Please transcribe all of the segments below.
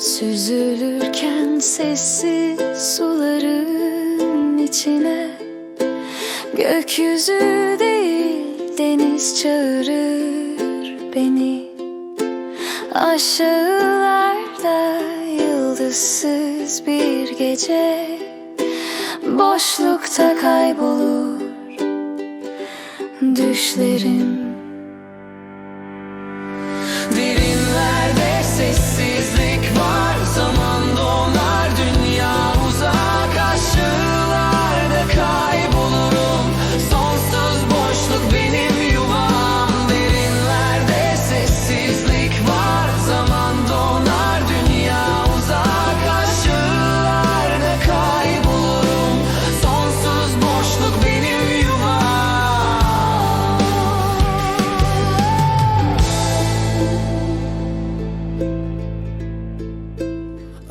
Süzülürken sessiz suların içine Gökyüzü değil deniz çağırır beni. Aşağılarda yıldızsız bir gece Boşlukta kaybolur düşlerim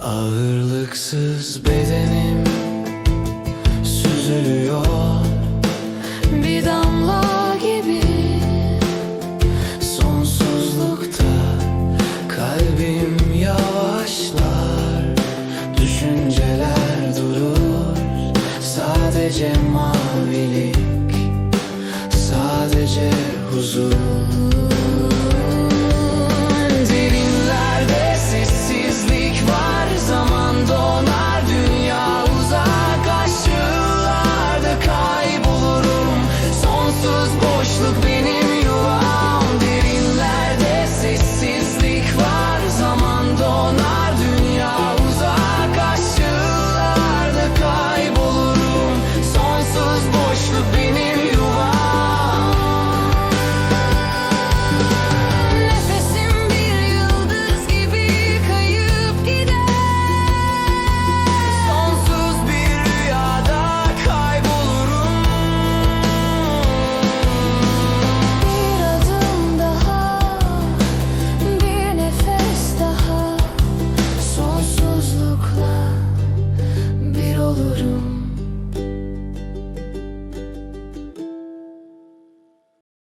Ağırlıksız bedenim süzülüyor. Bir damla gibi Sonsuzlukta kalbim yavaşlar. Düşünceler durur. Sadece mavilik Sadece huzur